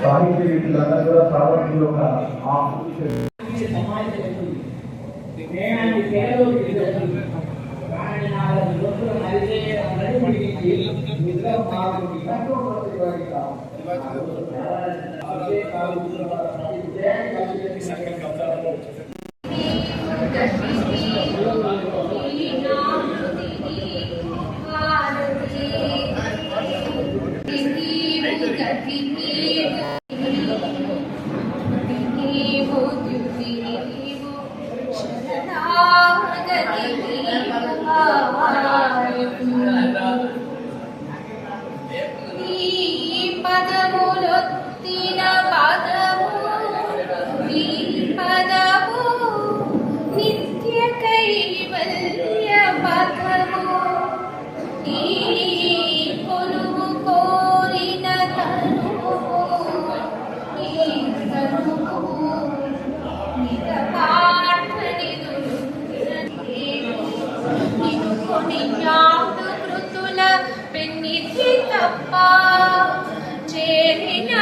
సాహిత్య వీటిలందరూ కూడా సావర్ణి యొక్క ఆకృతి నేనాన్ని పేరు కానీ तेरे ना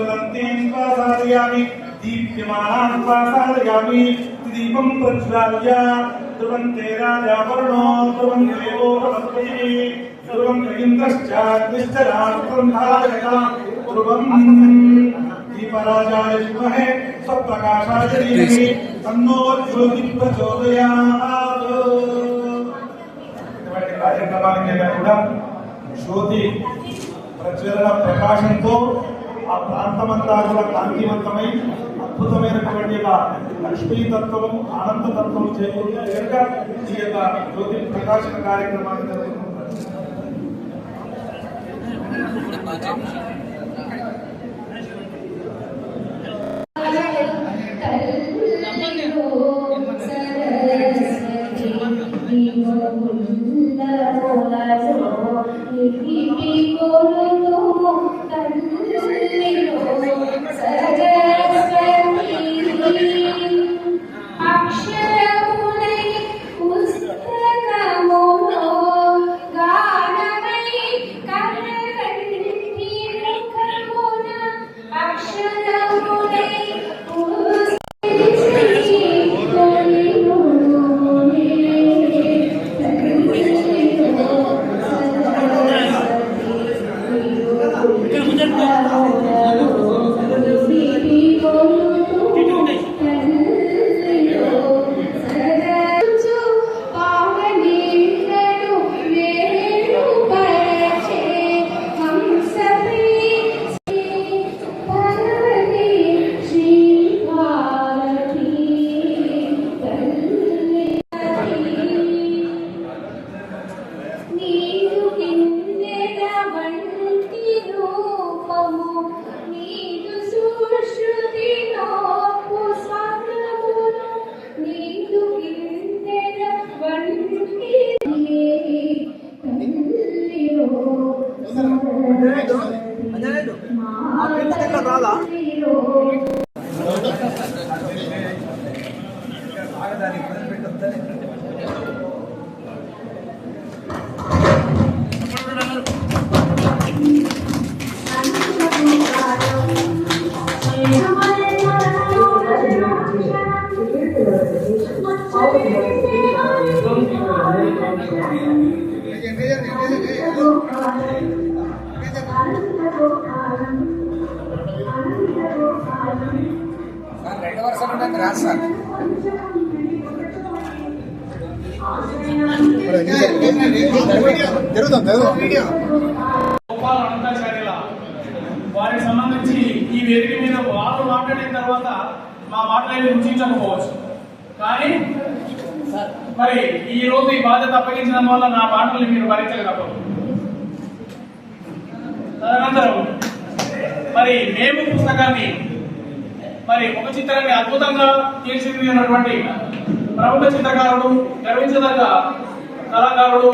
ज्वलन्तीं स्वासादयामि दीप्यमानां स्वासादयामि दीपं प्रज्वाल्य ध्रुवन्ते राजा वरुणो ध्रुवं देवो बृहस्पतिः ध्रुवं इन्द्रश्चाग्निश्च राष्ट्रन्धारयता ध्रुवं दीपराजाय विद्महे स्वप्रकाशाय धीमहि तन्नो ज्योतिः प्रचोदयात् ఇటువంటి కార్యక్రమానికి కూడా జ్యోతి ప్రజ్వలన ప్రకాశంతో ఆ ప్రాంతమంతా కూడా కాంతివంతమై అద్భుతమైనటువంటి యొక్క లక్ష్మీతత్వం ఆనందతత్వం చేకూరిన విధంగా ఈ యొక్క జ్యోతి ప్రకాశన కార్యక్రమాన్ని జరుగుతున్నారు అక్షరములై గోపాల అనంతాచార్యుల వారికి సంబంధించి ఈ వేదిక మీద వారు మాట్లాడిన తర్వాత మా మాటలు రుచించకపోవచ్చు కానీ మరి ఈ రోజు ఈ బాధ్యత అప్పగించడం వల్ల నా మాటలు మీరు భరించగలరు తదనంతరం మరి మేము పుస్తకాన్ని మరి ఒక చిత్రాన్ని అద్భుతంగా తీర్చిదిద్దినటువంటి ప్రముఖ చిత్రకారుడు గర్వించదగ్గ కళాకారుడు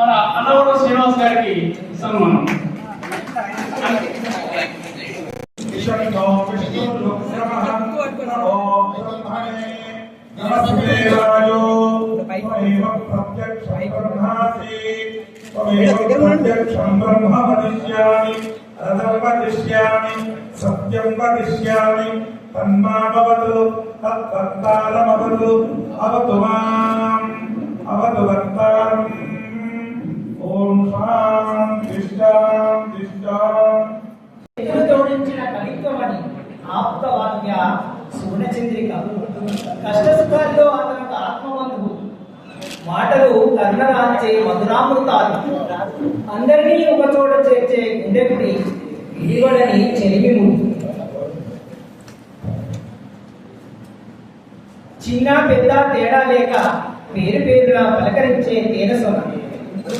మన అన్నవరం శ్రీనివాస్ గారికి సన్మానం ఈశ్వరుడో బ్రహ్మాసి. త్వమేవ ప్రత్యక్షం బ్రహ్మ వదిష్యామి. రథం వదిష్యామి. సత్యం వదిష్యామి. తన్మామవతు తత్కర్తారమవతు. అవతు మాం. అవతు కర్తారం. ఓం శాంతి శాంతి శాంతి జోడించిన కవిత్వమని ఆప్తవాక్య సుగుణచంద్రిక కష్ట సుఖాల్లో అతను ఆత్మబంధువు మాటలు కర్ణరాంచే మధురామృతాలు అందరినీ ఒక చోట చేర్చే గుండెపుడి విడివడని చెలిమిము చిన్న పెద్ద తేడా లేక పేరు పేరుగా పలకరించే తేనసొన.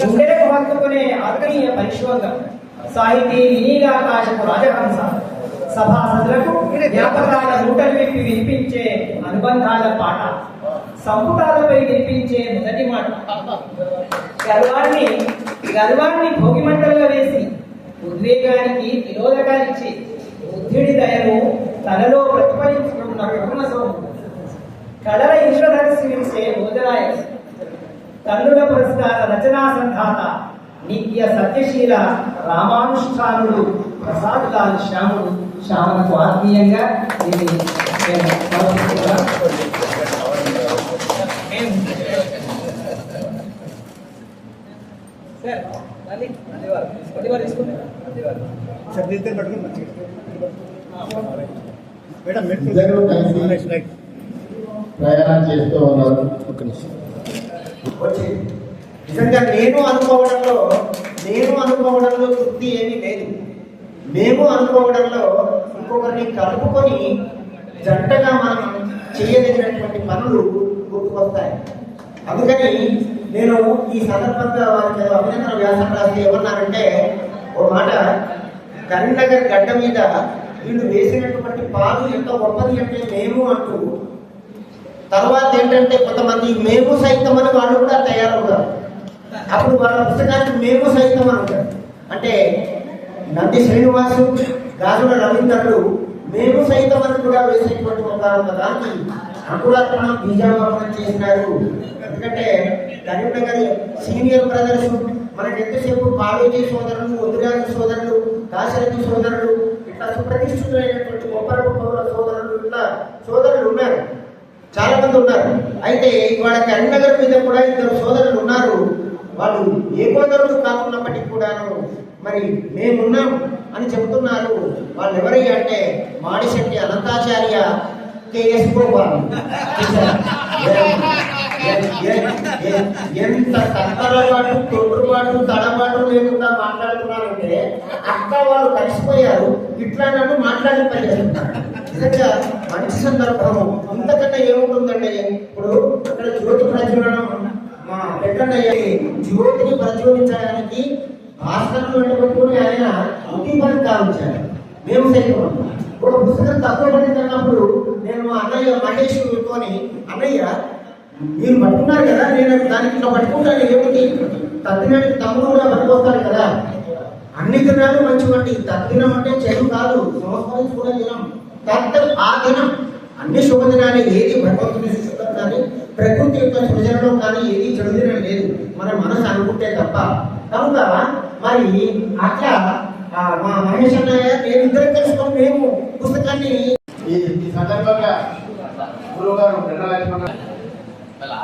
గుండెలకు హత్తుకునే ఆత్మీయ పరిశోధన సాహితీ నీలాకాశపు రాజహంస. సభాసదులకు జ్ఞాపకాల మూటలు విప్పి వినిపించే అనుబంధాల పాట. సంపుటాలపై వినిపించే మొదటి మాట. గర్వాన్ని గర్వాన్ని భోగిమంటలుగా వేసి ఉద్వేగానికి నిరోధకాలిచ్చి బుద్ధుడి దయను తనలో ప్రతిఫలించుకున్న కరుణ సోము కళల ఇంద్రధనుసు విరిసే బోధరాయ పురస్కార రచనా సంధాత నిత్య సత్యశీల రామానుష్ఠానుడు ప్రసాదులాల్ శ్యాముడు శ్యామకు ఆత్మీయంగా ఇది సార్ సమర్పిస్తున్నాను. తీసుకోండి. ఇద్దరు కలిసి ప్రయాణం చేస్తూ ఉన్నారు. వచ్చింది నిజంగా నేను అనుకోవడంలో నేను అనుకోవడంలో తృప్తి ఏమీ లేదు. మేము అనుకోవడంలో ఇంకొకరిని కలుపుకొని జంటగా మనం చేయదగినటువంటి పనులు గుర్తుకొస్తాయి. అందుకని నేను ఈ సందర్భంగా వారికి అభినందన వ్యాసం రాసి ఏమన్నానంటే ఓ మాట కరీంనగర్ గడ్డ మీద వీళ్ళు వేసినటువంటి పాలు ఎంత గొప్పది అంటే మేము అంటూ తర్వాత ఏంటంటే కొంతమంది మేము సైతం అని వాళ్ళు కూడా తయారవుతారు. అప్పుడు వాళ్ళ పుస్తకానికి మేము సైతం అంటారు. అంటే నంది శ్రీనివాసు గాజుల రవీంద్రుడు మేము సైతం అని కూడా వేసేటువంటి ఒక ఒక దానికి అంకురార్పణ బీజావాపనం చేసినారు. ఎందుకంటే కరీంనగర్ సీనియర్ బ్రదర్స్ మనకి ఎంతసేపు కాళోజీ సోదరులు వదిరాజు సోదరులు కాశరథి సోదరులు ఇట్లా సుప్రతిష్ఠితులైనటువంటి గొప్ప పౌర సోదరులు ఇట్లా సోదరులు ఉన్నారు. చాలా మంది ఉన్నారు. అయితే ఇవాళ కరీంనగర్ మీద కూడా ఇద్దరు సోదరులు ఉన్నారు. వాళ్ళు ఏ సోదరులు కాకున్నప్పటికీ కూడాను మరి మేమున్నాం అని చెబుతున్నారు. వాళ్ళు ఎవరయ్యా అంటే మాడిశెట్టి అనంతాచార్య కేఎస్ గోపాల్. ఎంత తత్తరపాటు తొట్టుపాటు తడబాటు లేకుండా మాట్లాడుతున్నారంటే అక్క వాళ్ళు కలిసిపోయారు ఇట్లా నన్ను మాట్లాడిపోయారు నిజంగా మంచి సందర్భం అంతకన్నా ఏముంటుందంటే ఇప్పుడు అక్కడ జ్యోతి ప్రజ్వలనం మా పెద్దన్నయ్య జ్యోతిని ప్రజ్వలించడానికి భాస్కర్ను వెంటబెట్టుకుని ఆయన ఉద్దీపనం కావించారు మేము సైతం ఒక పుస్తకం తక్కువ పడింది అన్నప్పుడు నేను మా అన్నయ్య మహేష్ తోని అన్నయ్య మీరు పట్టుకున్నారు కదా నేను దానికి ఇట్లా పట్టుకుంటాను ఏమిటి తద్దినానికి తమ్ముడు కూడా పట్టుకొస్తాడు కదా. అన్ని దినాలు మంచివండి తద్దినం అంటే చెడు కాదు సంవత్సరం కూడా దినం. తద్ ఆ దినం. అన్ని శుభదినాలు ఏది భగవంతుని శుభ ప్రకృతి యొక్క సృజనలో కానీ ఏది చెడు దినం లేదు. మన మనసు అనుకుంటే తప్ప. కనుక మరి అట్లా మా మహేష్ అన్నయ్య మేమిద్దరం కలుసుకొని మేము పుస్తకాన్ని ఈ ఈ సందర్భంగా గురువు గారు నిన్న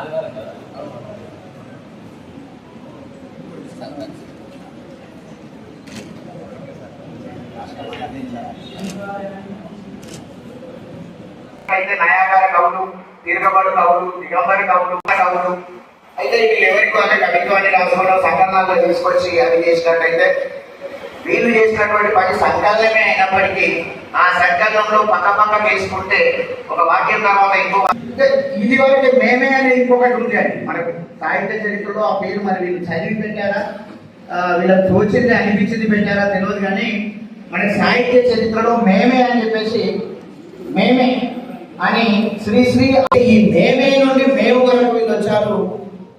లక్ష్మణ అయితే నయాగార కవులు దీర్ఘపడు కవులు దిగంబరి కవులు కవులు అయితే వీళ్ళు ఎవరికి వాళ్ళ కవిత్వాన్ని రాసుకోవడం సంకలనాల్లో తీసుకొచ్చి అది చేసినట్టయితే వీళ్ళు చేసినటువంటి పది సంకల్పమే అయినప్పటికీ ఆ సంకల్పంలో పక్క పక్క వేసుకుంటే ఒక వాక్యం తర్వాత ఇంకో ఇది వరకు మేమే అనేది ఇంకొకటి ఉంది అని మనకు సాహిత్య చరిత్రలో ఆ పేరు మరి వీళ్ళు చదివి పెట్టారా? వీళ్ళకి తోచింది అనిపించింది పెట్టారా తెలియదు కానీ మన సాహిత్య చరిత్రలో మేమే అని చెప్పేసి మేమే అని శ్రీశ్రీ ఈ మేమే నుండి మేము వరకు వీళ్ళు వచ్చారు.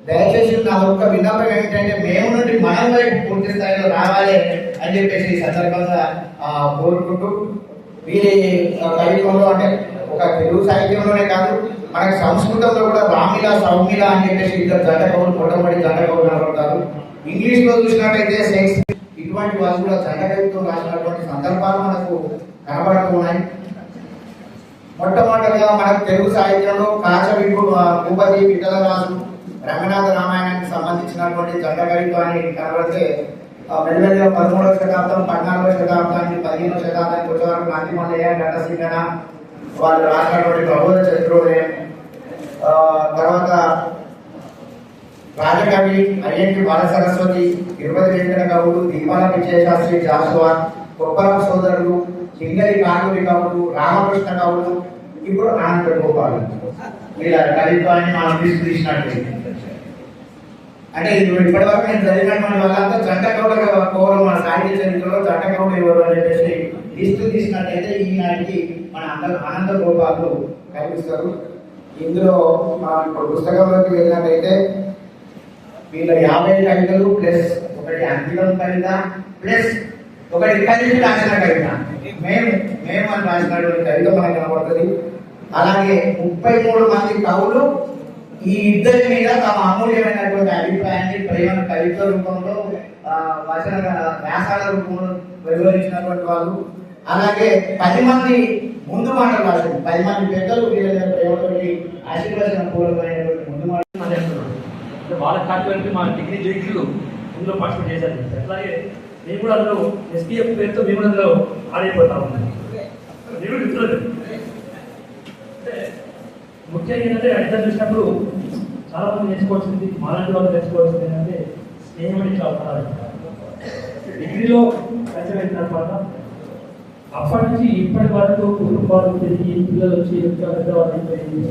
దయచేసి నా ఒక్క విన్నపం ఏంటంటే మేము నుండి మనం వైపు పూర్తి స్థాయిలో రావాలి అని చెప్పేసి ఈ సందర్భంగా కోరుకుంటూ వీరి కవిత్వంలో అంటే ఒక తెలుగు సాహిత్యంలోనే కాదు మనకి సంస్కృతంలో కూడా రామిల సౌమిల అని చెప్పేసి ఇద్దరు జంట కవులు మొట్టమొదటి జంట కవులు కనబడతారు ఇంగ్లీష్లో చూసినట్టయితే షేక్స్పియర్ ఇటువంటి వాళ్ళు కూడా జంట కవిత్వం రాసినటువంటి సందర్భాలు మనకు కనబడుతున్నాయి మొట్టమొదటిగా మనకు తెలుగు సాహిత్యంలో కాచవిపు భూపతి విఠలరాజు రంగనాథ రామాయణానికి సంబంధించినటువంటి జంట కనబడితే మెల్లమెల్లిగా పదమూడవ శతాబ్దం పద్నాలుగవ శతాబ్దానికి పదిహేనవ శతాబ్దానికి వచ్చే వరకు గండసింగన వాళ్ళు రాసినటువంటి ప్రబోధ చరిత్రోదయం తర్వాత రాజకవి అయ్యంటి బాలసరస్వతి తిరుపతి వెంకట కవులు దీపాల విజయశాస్త్రి జాసువా కొప్పరం సోదరులు సింగరి కాటూరి కవులు రామకృష్ణ కవులు ఇప్పుడు ఆనంద గోపాలు వీళ్ళ కవిత్వాన్ని మనం తీసుకున్నట్టు అంటే ఇప్పుడు ఇప్పటి వరకు నేను చదివినటువంటి వాళ్ళంతా జంట కవులు కోరు మన సాహిత్య చరిత్రలో జంట కవులు ఎవరు అని చెప్పేసి లిస్టు తీసినట్టయితే ఈనాటికి మన అందరూ ఆనంద గోపాలు కనిపిస్తారు. ఇందులో మనం ఇప్పుడు పుస్తకంలోకి వెళ్ళినట్టయితే వీళ్ళ యాభై కవితలు ప్లస్ ఒకటి అంకితం కవిత ప్లస్ ఒకటి కలిపి రాసిన కవిత. మేము మేము అని రాసినటువంటి కవిత మనకు కనబడుతుంది. అలాగే ముప్పై మూడు మంది కవులు ఈ ఇద్దరి మీద తమ అమూల్యమైనటువంటి అభిప్రాయాన్ని ప్రేమ కవిత్వ రూపంలో ఆ, వచన వ్యాసాల రూపంలో వెలువరించినటువంటి వాళ్ళు అలాగే పది మంది ముందు మాటలు రాశారు. పది మంది పెద్దలు వీళ్ళ ప్రేమతోటి ఆశీర్వచన పూర్వమైనటువంటి ముందు మాటలు అంటే వాళ్ళ కార్యక్రమానికి మా డిగ్రీ జడ్జిలు ఇందులో పార్టిసిపేట్ చేశారు. అట్లాగే మేము కూడా అందులో ఎస్పీఎఫ్ పేరుతో మేము కూడా అందులో ఆడైపోతా ఉన్నాం. నేను మిత్రులు అంటే ముఖ్యంగా ఏంటంటే అడిగిన చూసినప్పుడు చాలా మంది నేర్చుకోవాల్సింది మాలాంటి వాళ్ళు నేర్చుకోవాల్సింది ఏంటంటే స్నేహం అనేది చాలా డిగ్రీలో కలిసి అయిన తర్వాత అప్పటి నుంచి ఇప్పటి వరకు కుటుంబాలు తిరిగి పిల్లలు వచ్చి ఇంకా పెద్దవాళ్ళు అయిపోయింది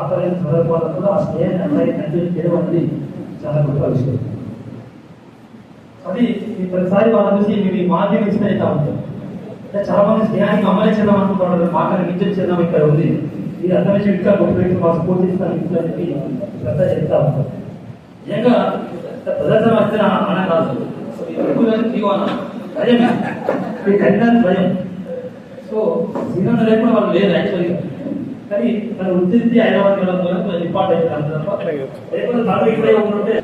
ఆపరైన సందర్భాల్లో కూడా ఆ స్నేహాన్ని అమ్మాయి కంటిన్యూ చేయడం అనేది చాలా గొప్ప విషయం. అది ఈ ప్రతిసారి వాళ్ళ చూసి మీ ఈ మాధ్యం ఇన్స్పైర్ అవుతా ఉంటాం అంటే చాలా మంది స్నేహానికి అమలు చేద్దాం అనుకుంటున్నారు మాకు విద్యుత్ చేద్దాం ఇక్కడ ఉంది. ఇది అర్థం చెట్టుగా గొప్ప వ్యక్తి మా స్ఫూర్తి ఇస్తాను ఇంట్లో చెప్పి శ్రద్ధ చెప్తా ఉంటాం నిజంగా ప్రదర్శన వస్తే అన కాదు. సో ఎక్కువ జీవాన భయం ఈ కఠిన భయం. సో సినిమా లేకుండా వాళ్ళు లేదు యాక్చువల్గా కానీ తన వృత్తి హైదరాబాద్ వెళ్ళడం మూలంగా ఇంపార్ట్ అయింది అంత తప్ప. లేకపోతే తన ఇక్కడే ఉంటుంటే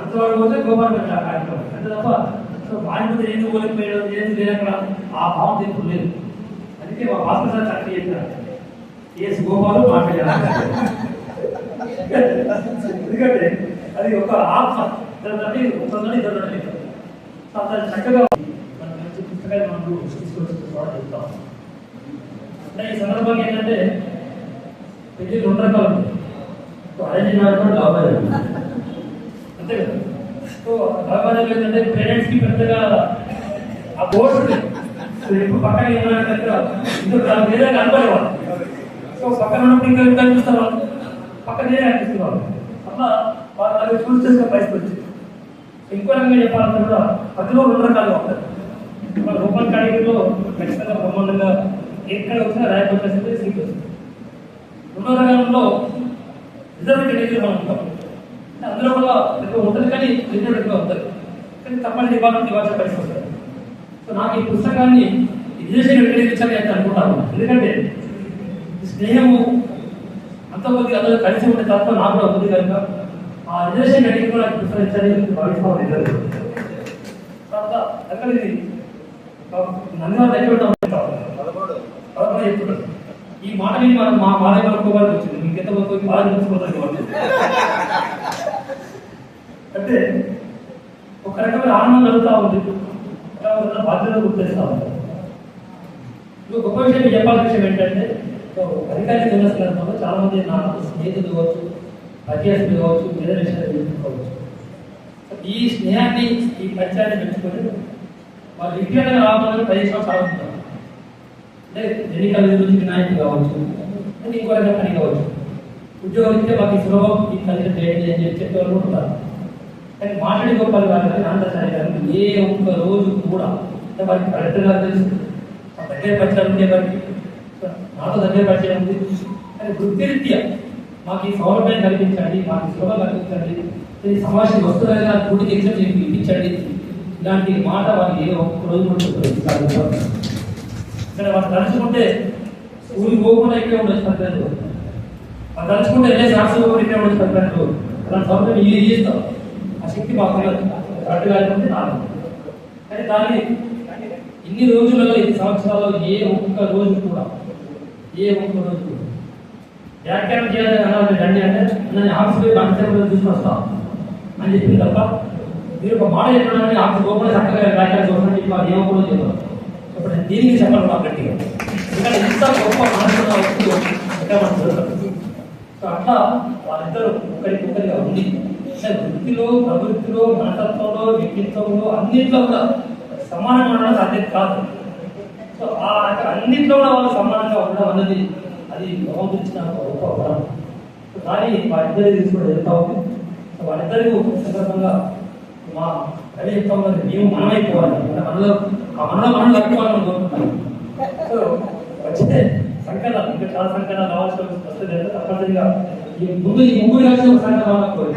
అంతవరకు పోతే గోపాల్ పెట్టాలి కార్యక్రమం. అంతే తప్ప సో బాధ్యత ఏం కోల్పోయడం ఏం లేదు అక్కడ ఆ భావం తీర్పు లేదు. అందుకే మా భాస్కర్ సార్ చక్కగా చెప్పారు. ఎస్ గోపాలు ఎందుకంటే అది ఒక ఆత్మ. ఇద్దరు ఒకరిని ఇద్దరు చక్కగా మన మంచి పుస్తకాలు తీసుకొచ్చి చెప్తాం. అంటే ఈ సందర్భంగా ఏంటంటే పెళ్ళి రెండు రకాలు అరేంజ్ మ్యారేజ్ అంతే కదా? సో ఏంటంటే పేరెంట్స్కి పెద్దగా ఆ బోర్డు ఎప్పుడు పక్కన ఏమైనా దగ్గర దాని వేరే కనపడేవాళ్ళు. పక్కన ఉన్నప్పుడు ఇంకా చూస్తారు వాళ్ళు. పక్కనే అనిపిస్తున్నారు అనిపిస్తుంది వాళ్ళు. అట్లా వాళ్ళు అది చూస్ చేసుకునే పరిస్థితి వచ్చింది. ఇంకో రకంగా చెప్పాలంటే కూడా అందులో రెండు రకాలుగా ఉంటాయి. మన రూపల్ కేటగిరీలో ఖచ్చితంగా బ్రహ్మాండంగా ఎక్కడ వచ్చినా ర్యాంక్ వచ్చేసింది సీట్ వస్తుంది రెండో రకంలో రిజర్వ్ కేటగిరీ మనం ఉంటాం. అందులో కూడా ఎక్కువ ఉంటుంది కానీ రిజర్వ్ ఎక్కువ ఉంటుంది. కానీ తప్పని ఇవ్వాలని ఇవ్వాల్సిన పరిస్థితి వస్తుంది. సో నాకు ఈ పుస్తకాన్ని విదేశీ ఇచ్చాలి అని అనుకుంటాను. ఎందుకంటే స్నేహము అంత అంత కొద్దిగా అందరూ కలిసి ఉంటే తప్ప నాకు కూడా ఉంది కనుక ఆ రిజర్వేషన్ అడిగి కూడా ప్రిఫరెన్స్ అనేది భావిస్తాం ఇద్దరు తర్వాత ఎక్కడ ఇది నందివాడ దగ్గర పదకొండు చెప్తున్నాడు ఈ మాట విని మనం మా మాదే పడుకోవాల్సి వచ్చింది. మీకు ఎంత పోతుంది బాగా తెలుసుకోవాలి అంటే ఒక రకమైన ఆనందం కలుగుతా ఉంది. బాధ్యత గుర్తిస్తా ఉంది. ఇంకో గొప్ప విషయం చెప్పాల్సిన విషయం ఏంటంటే సో అధికారిక దిన సందర్భంలో చాలా మంది నా స్నేహితులు కావచ్చు పరిచయస్తులు కావచ్చు వేరే విషయాలు తెలుసుకోవచ్చు. ఈ స్నేహాన్ని ఈ పరిచయాన్ని పెంచుకొని వాళ్ళు ఇంటికి రావాలని పది సంవత్సరాలు అంటే ఎన్నికల గురించి నాయకులు కావచ్చు అంటే ఇంకో రకంగా పని కావచ్చు. ఉద్యోగం ఇస్తే మాకు సులభం ఈ కలిసి చేయండి అని చెప్పి చెప్పేవాళ్ళు కూడా ఉంటారు. కానీ మాట్లాడి గొప్పలు కాదు కానీ ఆంధ్రసారి గారు ఏ ఒక్క రోజు కూడా అంటే వారికి కలెక్టర్ తెలుసు. దగ్గర పరిచయం ఉండే వారికి నాతో దగ్గర పరిచయం ఉంది కానీ వృత్తిరీత్యా మాకు ఈ సౌలభ్యం కల్పించండి మాకు ఈ కల్పించండి ఈ సమాజం వస్తువులుగా గుడికి ఎగ్జామ్ చెప్పి ఇప్పించండి. ఇలాంటి మాట వారికి ఏ ఒక్క రోజు ఇక్కడ వాళ్ళు తలుచుకుంటే స్కూల్కి పోకుండా ఇక్కడే ఉండొచ్చు పర్లేదు వాళ్ళు తలుచుకుంటే ఏ శాస్త్రం కూడా ఇక్కడే ఉండొచ్చు పర్లేదు అలాంటి సౌలభ్యం ఇది చేస్తాం ఆ శక్తి మాకు కరెక్ట్ కాకపోతే నాకు కానీ దాన్ని ఇన్ని రోజులలో ఇన్ని సంవత్సరాల్లో ఏ ఒక్క రోజు కూడా ఏ ఒక్క వ్యాఖ్యానం చేయాలని అనాలి రండి అంటే నన్ను ఆఫీస్ పోయి కాన్స్టేబుల్ వస్తాం. అని చెప్పింది తప్ప మీరు ఒక మాట చెప్పడానికి ఆఫీస్ పోకుండా చక్కగా వ్యాఖ్యానం చూడండి చెప్పి అది ఏమో కూడా చెప్పారు. ఇప్పుడు నేను దీనికి చెప్పాలి మా గట్టిగా. ఎందుకంటే ఇంత గొప్ప మనసున్న వ్యక్తులు ఇంకా మనం దొరకదు సో అట్లా వాళ్ళిద్దరూ ఒకరికి ఒకరిగా ఉంది అంటే వృత్తిలో ప్రవృత్తిలో మనతత్వంలో వ్యక్తిత్వంలో అన్నింటిలో కూడా సమానంగా ఉండడం సాధ్యం కాదు. సో ఆ అన్నింటిలో కూడా వాళ్ళు సమానంగా ఉండడం అన్నది అది భగవంతుడిచ్చిన గొప్ప వరం. కానీ వాళ్ళిద్దరి తీసుకుని వెళ్తా ఉంది. సో వాళ్ళిద్దరికి సందర్భంగా మా అదే చెప్తాం మేము మనమైపోవాలి మనలో ఆ మనలో మనం కట్టుకోవాలని కోరుకుంటాం సో వచ్చే సంకటాలు ఇంకా చాలా సంకటాలు రావాల్సి వస్తుంది అంటే తప్పనిసరిగా ఈ ముందు ఈ ముగ్గురు రాసిన ఒక సంకలనం రావాలి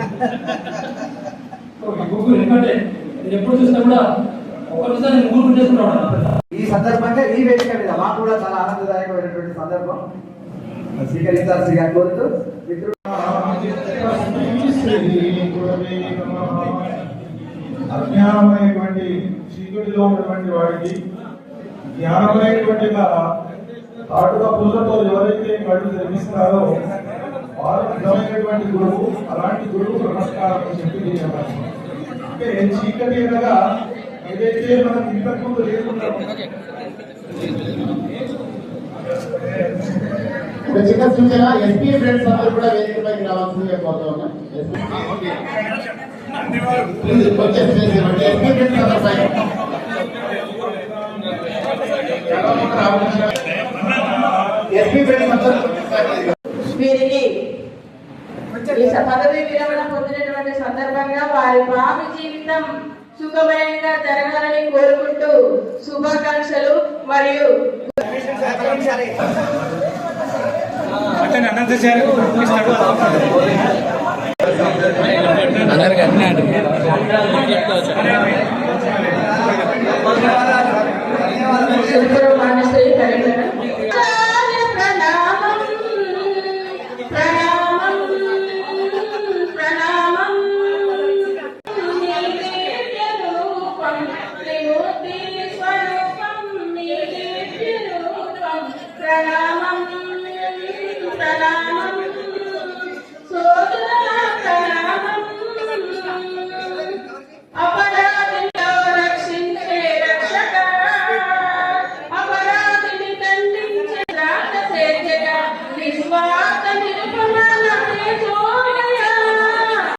ఈ ముగ్గురు ఎందుకంటే నేను ఎప్పుడు చూసినా కూడా ఈ సందర్భంగా ఈ వేదిక మీద మాకు కూడా చాలా ఆనందదాయకమైనటువంటి సందర్భం. స్వీకరించాల్సిందిగా కోరుతూ మిత్రులు. అజ్ఞానమైనటువంటి చీకటిలో ఉన్నటువంటి వాడికి జ్ఞానమైనటువంటి ఆటుక పుల్లతో ఎవరైతే కళ్ళు తెరిపిస్తారో వారు నిజమైనటువంటి గురువు అలాంటి గురువు నమస్కారం అని చెప్పి. అంటే చీకటి అనగా ఏదైతే మనకు ఇంతకు ముందు లేకుండా ఒక చిన్న సూచన ఎస్పీ ఫ్రెండ్స్ అందరూ కూడా వేదిక పైకి రావాల్సిందిగా కోరుతా ఉన్నా. ఎస్పీ ఫ్రెండ్స్ అందరూ పైకి. ఎస్పీ ఫ్రెండ్స్ అందరూ వీరికి ఈ పదవి విరమణ పొందినటువంటి సందర్భంగా వారి భావి జీవితం సుఖమయంగా జరగాలని కోరుకుంటూ శుభాకాంక్షలు మరియు సుందరం మానశ్రీ